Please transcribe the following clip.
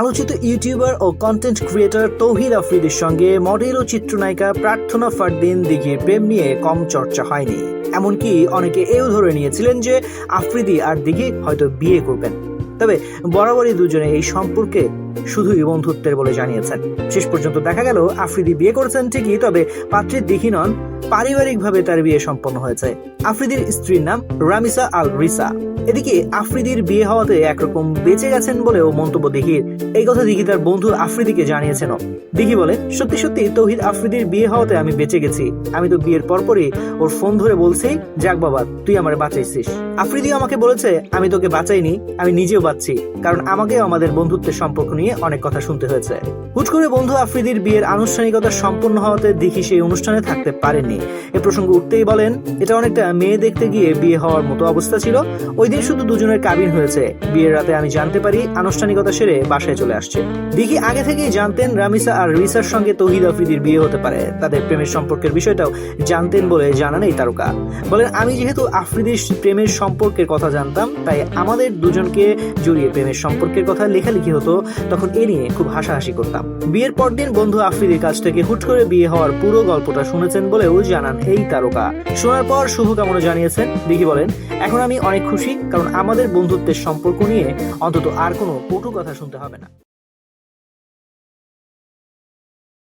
আলোচিত ইউটিউবার ও content creator Tauhid আফ্রিদির সঙ্গে মডেল ও চিত্রনায়িকা প্রার্থনা ফারদিন দিঘির প্রেম নিয়ে কম চর্চা হয়নি। এমনকি অনেকে এও ধরে নিয়েছিলেন যে আফ্রিদি আর দিঘি হয়তো বিয়ে করবেন। তবে বরাবরই দুজনে এই সম্পর্কে শুধুই বন্ধুত্বের বলে জানিয়েছেন। শেষ পর্যন্ত দেখা গেল, আফ্রিদি বিয়ে করেছেন ঠিকই, তবে পাত্রীর দিঘি নন পারিবারিকভাবে তার বিয়ে সম্পন্ন হয়েছে। আফ্রিদির স্ত্রীর নাম রামিসা আল রিসা এদিকে আফ্রিদির বিয়ে হওয়াতে একরকম বেঁচে গেছেন বলেও মন্তব্য দিঘির। এই কথা দিঘি তার বন্ধু আফ্রিদিকে জানিয়েছেন দিঘি বলে, সত্যি সত্যি, তৌহিদ আফ্রিদির বিয়ে হওয়াতে আমি বেঁচে গেছি। আমি তো বিয়ের পরপরই ওর ফোন ধরে বলছি, যাক বাবা, তুই আমার বাঁচাইছিস। আফ্রিদি আমাকে বলেছে, আমি তোকে বাঁচাইনি, আমি নিজেও বাঁচছি, কারণ আমাকেও আমাদের বন্ধুত্বের সম্পর্ক নিয়ে অনেক কথা শুনতে হয়েছে। হুট করে বন্ধু আফ্রিদির বিয়ের আনুষ্ঠানিকতা সম্পন্ন হওয়াতে দিঘি সেই অনুষ্ঠানে থাকতে পারেননি এ প্রসঙ্গ উঠতেই বলেন, এটা অনেকটা মেয়ে দেখতে গিয়ে বিয়ে হওয়ার মতো অবস্থা ছিল। ওই দিন শুধু দুজনের কাবিন হয়েছে। বিয়ের রাতে আমি জানতে পারি, আনুষ্ঠানিকতা সেরে বাসায় চলে আসছে। দিঘি আগে থেকেই জানতেন রামিসা আর রিসার সঙ্গে তৌহিদ আফ্রিদির বিয়ে হতে পারে। তাদের প্রেমের সম্পর্কের বিষয়টাও জানতেন বলে জানান এই তারকা। বলেন, আমি যেহেতু আফ্রিদির প্রেমের সম্পর্কের কথা জানতাম, তাই আমাদের দুজনকে জড়িয়ে প্রেমের সম্পর্কের কথা লেখালেখি হতো, তখন এ নিয়ে খুব হাসাহাসি করতাম। বিয়ের পরদিন বন্ধু আফ্রিদির কাছ থেকে হুট করে বিয়ে হওয়ার পুরো গল্পটা শুনেছেন বলেও জানান এই তারকা। শোনার পর শুভকামনা জানিয়েছেন। দিঘি বলেন, এখন আমি অনেক খুশি, কারণ আমাদের বন্ধুত্বের সম্পর্ক নিয়ে অন্তত আর কোনো কটু কথা শুনতে হবে না।